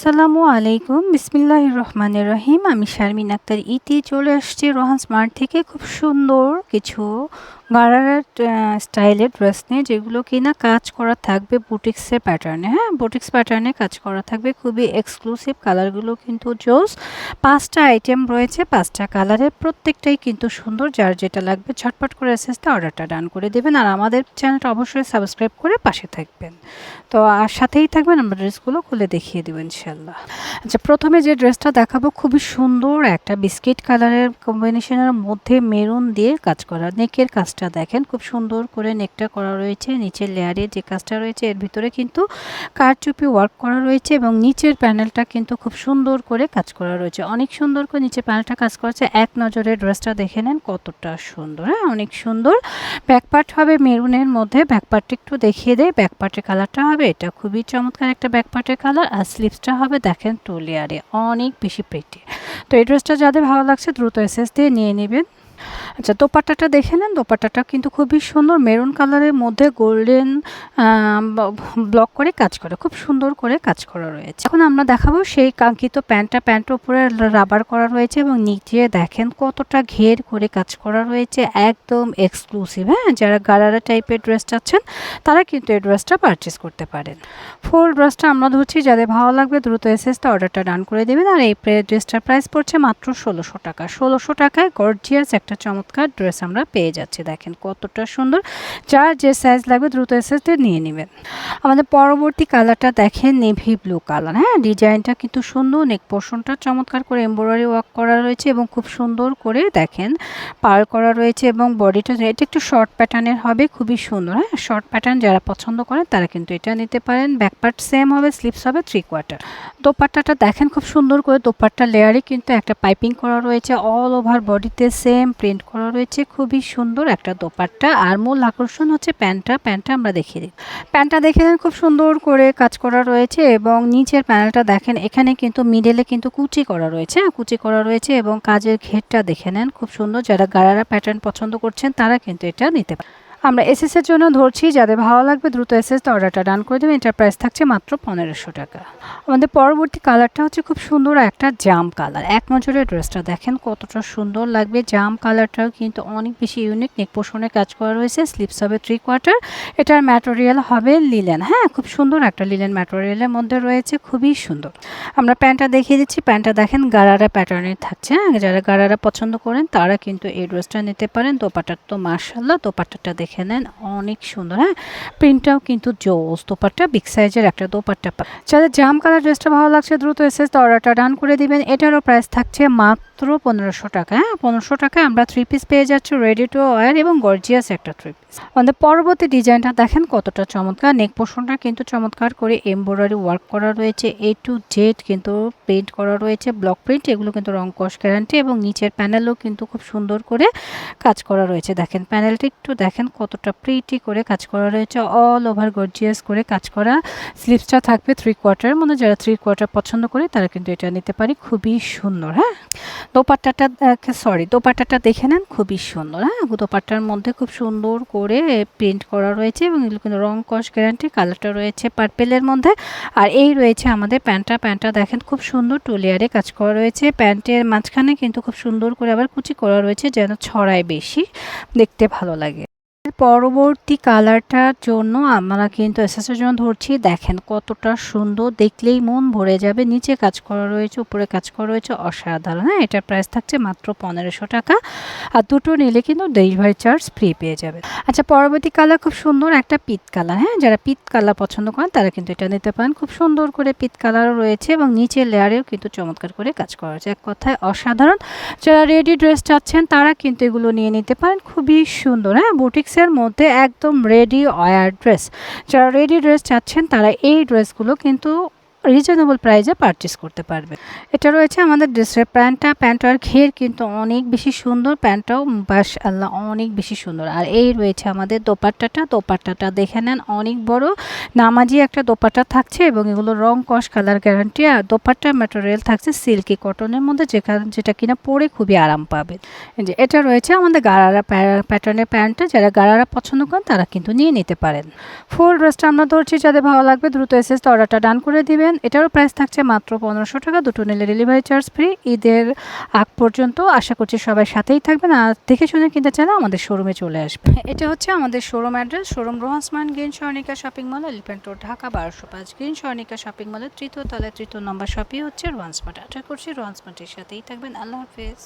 আসসালামু আলাইকুম। বিসমিল্লাহ রহমানের রহিম। আমি শারমিন আক্তার, ইতি চলে আসছি রোহান স্মার্ট থেকে। খুব সুন্দর কিছু গারারার স্টাইলের ড্রেস নিয়ে যেগুলো কিনা কাজ করা থাকবে বুটিক্সের প্যাটার্নে হ্যাঁ? বুটিক্স প্যাটার্নে কাজ করা থাকবে। খুবই এক্সক্লুসিভ কালারগুলো কিন্তু জোস পাঁচটা আইটেম রয়েছে, পাঁচটা কালারের প্রত্যেকটাই কিন্তু সুন্দর। যার যেটা লাগবে ঝটপট করে এসেসতে অর্ডারটা ডান করে দেবেন। আর আমাদের চ্যানেলটা অবশ্যই সাবস্ক্রাইব করে পাশে থাকবেন। তো আর সাথেই থাকবেন, আমরা ড্রেসগুলো খুলে দেখিয়ে দেবেন ইনশাল্লাহ আচ্ছা প্রথমে যে ড্রেসটা দেখাবো, খুবই সুন্দর একটা বিস্কিট কালারের কম্বিনেশনের মধ্যে মেরুন দিয়ে কাজ করা নেকের কাজটা দেখেন, খুব সুন্দর করে নেকটা করা রয়েছে, নিচের লেয়ারে যে কাজটা রয়েছে, এর ভিতরে কিন্তু কারচুপি ওয়ার্ক করা রয়েছে এবং নিচের প্যানেলটা কিন্তু খুব সুন্দর করে কাজ করা রয়েছে। অনেক সুন্দর করে নিচের প্যানেলটা কাজ করেছে। এক নজরে ড্রেসটা দেখে নেন কতটা সুন্দর হ্যাঁ? অনেক সুন্দর। ব্যাকপার্ট হবে মেরুনের মধ্যে। ব্যাকপার্টটা একটু দেখিয়ে দেয় ব্যাকপার্টের কালারটা হবে, এটা খুবই চমৎকার একটা ব্যাকপার্টের কালার আর স্লিপসটা হবে, দেখেন টু লেয়ারে অনেক বেশি প্রিটি তো এই ড্রেসটা যাদের ভালো লাগছে, দ্রুত এসএস দিয়ে নিয়ে নেবেন। আচ্ছা দোপাট্টাটা দেখে নেন। দোপাট্টাটা কিন্তু খুবই সুন্দর। মেরুন কালারের মধ্যে গোল্ডেন ব্লক করে কাজ করে। খুব সুন্দর করে কাজ করা রয়েছে। এখন আমরা দেখাবো সেই কাঙ্ক্ষিত প্যান্টটা। প্যান্টের উপরে রাবার করা রয়েছে এবং নিচে দেখেন কতটা ঘের করে কাজ করা রয়েছে। একদম এক্সক্লুসিভ হ্যাঁ? যারা গারারা টাইপের ড্রেস চাচ্ছেন, তারা কিন্তু এই ড্রেসটা পারচেস করতে পারেন। ফুল ড্রেসটা আমরা ধরছি। যাদের ভালো লাগবে দ্রুত এসএসটা অর্ডারটা ডান করে দেবেন। আর এই ড্রেসটার প্রাইস পড়ছে মাত্র ষোলোশো টাকা। ষোলোশো টাকায় গর্জিয়াস একটা চমৎকার ড্রেস আমরা পেয়ে যাচ্ছি। দেখেন কতটা সুন্দর। যার যে সাইজ লাগবে দ্রুত এসএসতে নিয়ে নেবেন আমাদের পরবর্তী কালারটা দেখেন নেভি ব্লু কালার হ্যাঁ ডিজাইনটা কিন্তু সুন্দর। নেক পোর্শনটা চমৎকার করে এমব্রয়ডারি ওয়ার্ক করা রয়েছে এবং খুব সুন্দর করে দেখেন পার করা রয়েছে এবং বডিটা এটা একটু শর্ট প্যাটার্নের হবে, খুবই সুন্দর। হ্যাঁ শর্ট প্যাটার্ন যারা পছন্দ করেন তারা কিন্তু এটা নিতে পারেন। ব্যাক পার্ট সেম হবে স্লিপস হবে থ্রি কোয়ার্টার দোপাট্টাটা দেখেন খুব সুন্দর করে দোপাট্টা লেয়ারে কিন্তু একটা পাইপিং করা রয়েছে অল ওভার বডিতে সেম প্রিন্ট করা রয়েছে। খুবই সুন্দর একটা দোপাট্টা। আর মূল আকর্ষণ হচ্ছে প্যান্টটা। প্যান্টটা আমরা দেখে দিই। প্যান্টটা দেখে দেন খুব সুন্দর করে কাজ করা রয়েছে এবং নিচের প্যানেলটা দেখেন, এখানে কিন্তু মিডেলে কিন্তু কুচি করা রয়েছে। কুচি করা রয়েছে এবং কাজের ঘেরটা দেখে নেন, খুব সুন্দর। যারা গারারা প্যাটার্ন পছন্দ করছেন, তারা কিন্তু এটা নিতে পারে আমরা এসএস এর জন্য ধরছি, যাদের ভালো লাগবে দ্রুত এসএস অর্ডারটা ডান করে দেবেন এটার প্রাইস থাকছে মাত্র পনেরোশো টাকা। আমাদের পরবর্তী কালারটা হচ্ছে খুব সুন্দর একটা জাম কালার এক নজরের ড্রেসটা দেখেন, কতটা সুন্দর লাগবে। জাম কালারটাও কিন্তু অনেক বেশি ইউনিক নেক পোষণে কাজ করা রয়েছে স্লিপস হবে থ্রি কোয়ার্টার এটার ম্যাটেরিয়াল হবে লিলেন হ্যাঁ খুব সুন্দর একটা লিলেন ম্যাটেরিয়ালের মধ্যে রয়েছে, খুবই সুন্দর। আমরা প্যান্টটা দেখিয়ে দিচ্ছি। প্যান্টটা দেখেন, গারারা প্যাটার্নের থাকছে। হ্যাঁ যারা গারারা পছন্দ করেন, তারা কিন্তু এই ড্রেসটা নিতে পারেন। দোপাটার তো মার্শাল্লাহ দোপাটাটা দেখে নেন, অনেক সুন্দর হ্যাঁ? প্রিন্টটাও কিন্তু জোস, দোপাট্টা বিগ সাইজের একটা দোপাট্টা যাদের জাম কালার ড্রেসটা ভালো লাগছে, দ্রুত এসে অর্ডারটা ডান করে দিবেন। এটারও প্রাইস থাকছে মাত্র পনেরোশো টাকা হ্যাঁ? পনেরোশো টাকায় আমরা থ্রি পিস পেয়ে যাচ্ছি রেডি টু ওয়ার এবং গর্জিয়াস একটা থ্রি পিস আমাদের পরবর্তী ডিজাইনটা দেখেন কতটা চমৎকার। নেক পোর্শনটা কিন্তু চমৎকার করে এমব্রয়ডারি ওয়ার্ক করা রয়েছে এ টু জেড কিন্তু প্রিন্ট করা রয়েছে ব্লক প্রিন্ট এগুলো কিন্তু রং কস গ্যারান্টি এবং নিচের প্যানেলও কিন্তু খুব সুন্দর করে কাজ করা রয়েছে। দেখেন প্যানেলটি একটু দেখেন কতটা প্রিটি করে কাজ করা রয়েছে। অল ওভার গর্জিয়াস করে কাজ করা। স্লিপসটা থাকবে থ্রি কোয়ার্টার মধ্যে। যারা থ্রি কোয়ার্টার পছন্দ করে, তারা কিন্তু এটা নিতে পারি। খুবই সুন্দর হ্যাঁ? দোপাট্টাটা সরি দোপাট্টাটা দেখে নেন। খুবই সুন্দর হ্যাঁ? দোপাট্টার মধ্যে খুব সুন্দর করে প্রিন্ট করা রয়েছে এবং এগুলো কিন্তু রং কস গ্যারান্টি কালারটা রয়েছে পার্পেলের মধ্যে। আর এই রয়েছে আমাদের প্যান্টটা। প্যান্টটা দেখেন, খুব সুন্দর টুলিয়ারে কাজ করা রয়েছে। প্যান্টের মাঝখানে কিন্তু খুব সুন্দর করে আবার কুচি করা রয়েছে যেন ছড়ায় বেশি দেখতে ভালো লাগে। পরবর্তী কালারটার জন্য আমরা কিন্তু এসএসের জন্য ধরছি, দেখেন কতটা সুন্দর, দেখলেই মন ভরে যাবে। নিচে কাজ করা রয়েছে, উপরে কাজ করা রয়েছে, অসাধারণ। হ্যাঁ এটার প্রাইস থাকছে মাত্র পনেরোশো টাকা। আর দুটো নিলে কিন্তু ডেলিভারি চার্জ ফ্রি পেয়ে যাবে। আচ্ছা পরবর্তী কালার খুব সুন্দর একটা পিত কালার হ্যাঁ যারা পিত কালার পছন্দ করেন, তারা কিন্তু এটা নিতে পারেন। খুব সুন্দর করে পিত কালারও রয়েছে এবং নিচের লেয়ারেও কিন্তু চমৎকার করে কাজ করা হয়েছে। এক কথায় অসাধারণ। যারা রেডি ড্রেস চাচ্ছেন, তারা কিন্তু এগুলো নিয়ে নিতে পারেন। খুবই সুন্দর। হ্যাঁ বুটিক্সের মধ্যে একদম রেডি অয়ার ড্রেস যারা রেডি ড্রেস চাচ্ছেন তারা এই ড্রেসগুলো কিন্তু রিজনেবল প্রাইসে পারচেস করতে পারবে। এটা রয়েছে আমাদের ড্রেসের প্যান্টটা প্যান্টটার ঘের কিন্তু অনেক বেশি সুন্দর। প্যান্টটাও বাস আল্লাহ অনেক বেশি সুন্দর। আর এই রয়েছে আমাদের দোপাট্টাটা। দোপাট্টাটা দেখে নেন, অনেক বড়। নামাজি একটা দোপাট্টা থাকছে এবং এগুলো রং কস কালার গ্যারান্টি আর দোপাট্টার ম্যাটেরিয়াল থাকছে সিল্কি কটনের মধ্যে, যেখানে যেটা কিনা পরে খুবই আরাম পাবে। যে এটা রয়েছে আমাদের গারারা প্যাটার্নের প্যান্টটা যারা গারারা পছন্দ করেন, তারা কিন্তু নিয়ে নিতে পারেন। ফুল ড্রেসটা আমরা ধরছি। যাদের ভালো লাগবে, দ্রুত এসে অর্ডারটা ডান করে দিবেন। পারবেন এটারও প্রাইস থাকছে মাত্র পনেরোশো টাকা। দুটো নিলে ডেলিভারি চার্জ ফ্রি ঈদের আগ পর্যন্ত আশা করছি সবাই সাথেই থাকবেন। আর দেখে শুনে কিনতে চাইলে আমাদের শোরুমে চলে আসবে। এটা হচ্ছে আমাদের showroom address showroom রোহান্সমান green Swarnika shopping mall elephant road Dhaka বারোশো পাঁচ। গ্রিন স্বর্ণিকা শপিং মলের তৃতীয় তলায়, তৃতীয় নম্বর শপই হচ্ছে রোহান্সমার্ট আশা করছি রোহান্সমার্টের সাথেই থাকবেন। আল্লাহ হাফেজ।